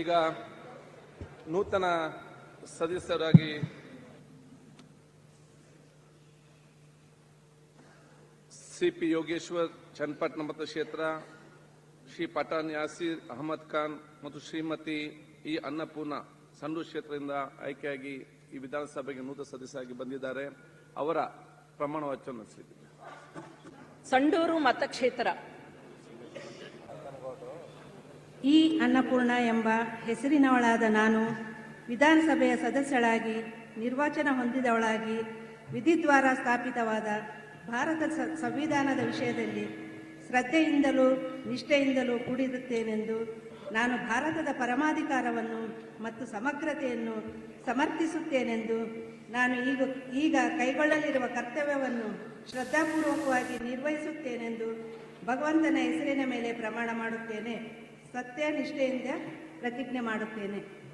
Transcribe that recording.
ಈಗ ನೂತನ ಸದಸ್ಯರಾಗಿ ಸಿ ಪಿ ಯೋಗೇಶ್ವರ್, ಚನ್ನಪಟ್ಟಣ ಮತಕ್ಷೇತ್ರ ಶ್ರೀ ಪಠಾನ್ ಯಾಸೀರ್ ಅಹಮದ್ ಖಾನ್ ಮತ್ತು ಶ್ರೀಮತಿ ಇ ಅನ್ನಪೂರ್ಣ ಸಂಡೂರು ಕ್ಷೇತ್ರದಿಂದ ಆಯ್ಕೆಯಾಗಿ ಈ ವಿಧಾನಸಭೆಗೆ ನೂತನ ಸದಸ್ಯರಾಗಿ ಬಂದಿದ್ದಾರೆ. ಅವರ ಪ್ರಮಾಣ ವಚನ ಸಂಡೂರು ಮತಕ್ಷೇತ್ರ. ಈ ಅನ್ನಪೂರ್ಣ ಎಂಬ ಹೆಸರಿನವಳಾದ ನಾನು ವಿಧಾನಸಭೆಯ ಸದಸ್ಯಳಾಗಿ, ನಿರ್ವಾಚನ ಹೊಂದಿದವಳಾಗಿ, ವಿಧಿದ್ವಾರ ಸ್ಥಾಪಿತವಾದ ಭಾರತ ಸಂವಿಧಾನದ ವಿಷಯದಲ್ಲಿ ಶ್ರದ್ಧೆಯಿಂದಲೂ ನಿಷ್ಠೆಯಿಂದಲೂ ಕೂಡಿರುತ್ತೇನೆಂದು ನಾನು ಭಾರತದ ಪರಮಾಧಿಕಾರವನ್ನು ಮತ್ತು ಸಮಗ್ರತೆಯನ್ನು ಸಮರ್ಥಿಸುತ್ತೇನೆಂದು ನಾನು ಈಗ ಈಗ ಕೈಗೊಳ್ಳಲಿರುವ ಕರ್ತವ್ಯವನ್ನು ಶ್ರದ್ಧಾಪೂರ್ವಕವಾಗಿ ನಿರ್ವಹಿಸುತ್ತೇನೆಂದು ಭಗವಂತನ ಹೆಸರಿನ ಮೇಲೆ ಪ್ರಮಾಣ ಮಾಡುತ್ತೇನೆ. ಸತ್ಯ ನಿಷ್ಠೆಯಿಂದ ಪ್ರತಿಜ್ಞೆ ಮಾಡುತ್ತೇನೆ.